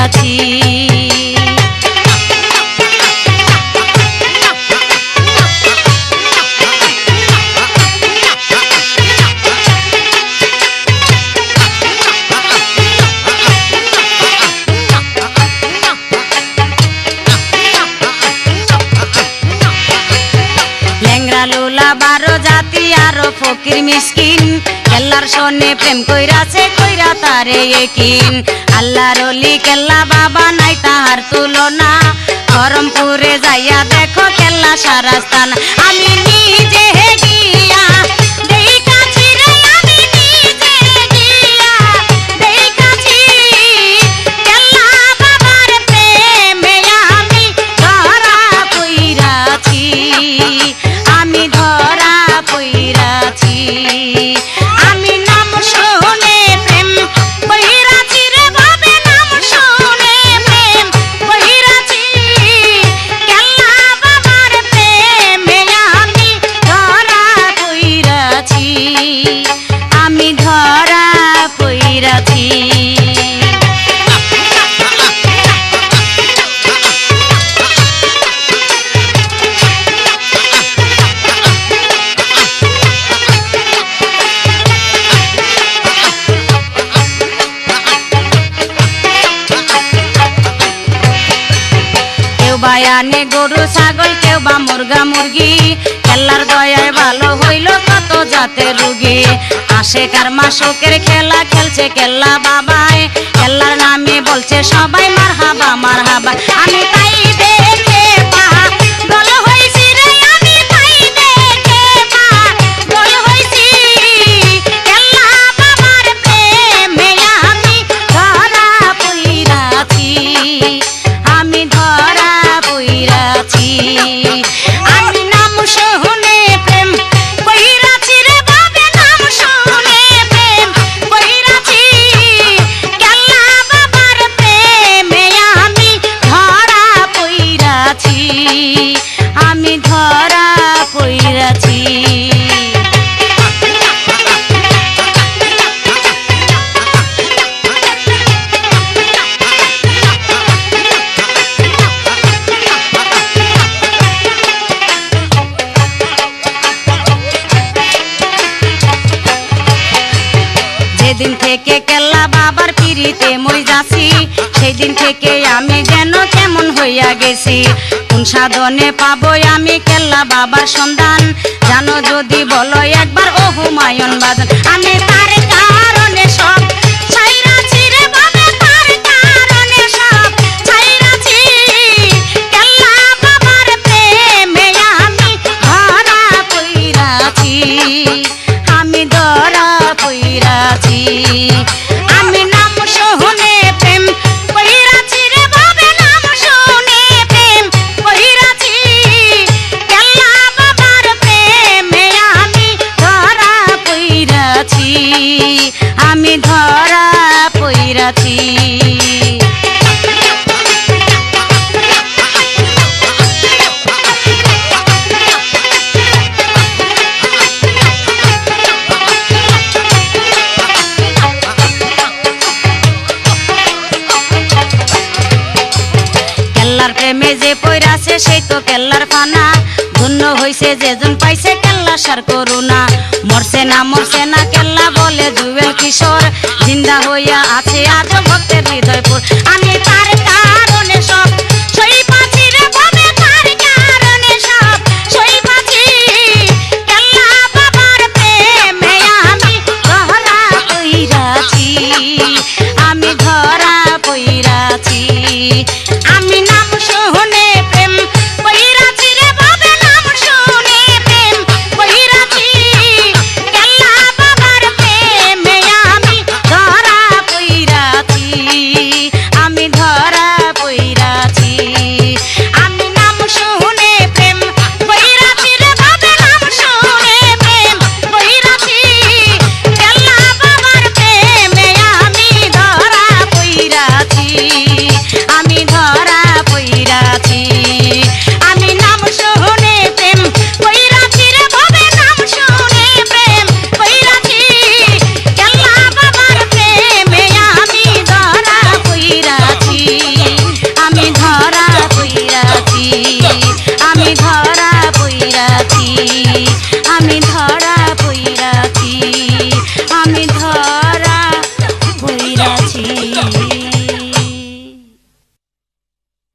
পইরাছি ল্যাংরা লোলা বারো জাতি আরও ফকির মিসকিন। কেল্লার সনে প্রেম কইরাছে, কইরা তারে একিন। আল্লাহর অলি কেল্লা বাবা নাই, তাহার তুলনা। গরমপুরে যাইয়া দেখো কেল্লা সারাস্তান। আমি নিজে আনে গরু, ছাগল, কেউ বা মুরগা, মুরগি। খেলার দয়ায় ভালো হইল কত জাতের রুগী। আসে কার মাসকের খেলা, খেলছে কেল্লা বাবায়। খেলার নামে বলছে সবাই মার হাবা মার হাবা আমি তাই আমি ধরা কেল্লা বাবার পিড়িতে মই যাচ্ছি। সেই দিন থেকে আমি যেন কেমন হইয়া গেছি। কোন সাধনে পাবো আমি কেল্লা বাবার সন্ধান? জানো যদি বলো একবার ও প্রেমে পয়রাছে সেই তো কেল্লার ফানা। ধন্য হইছে যেজন পাইছে কেল্লা সার করুণা। মরছে না মরছে না কেল্লা বলে জুয়েল কিশোর। জিন্দা হইয়া আছে আজ ভক্তের হৃদয়পুর। আমি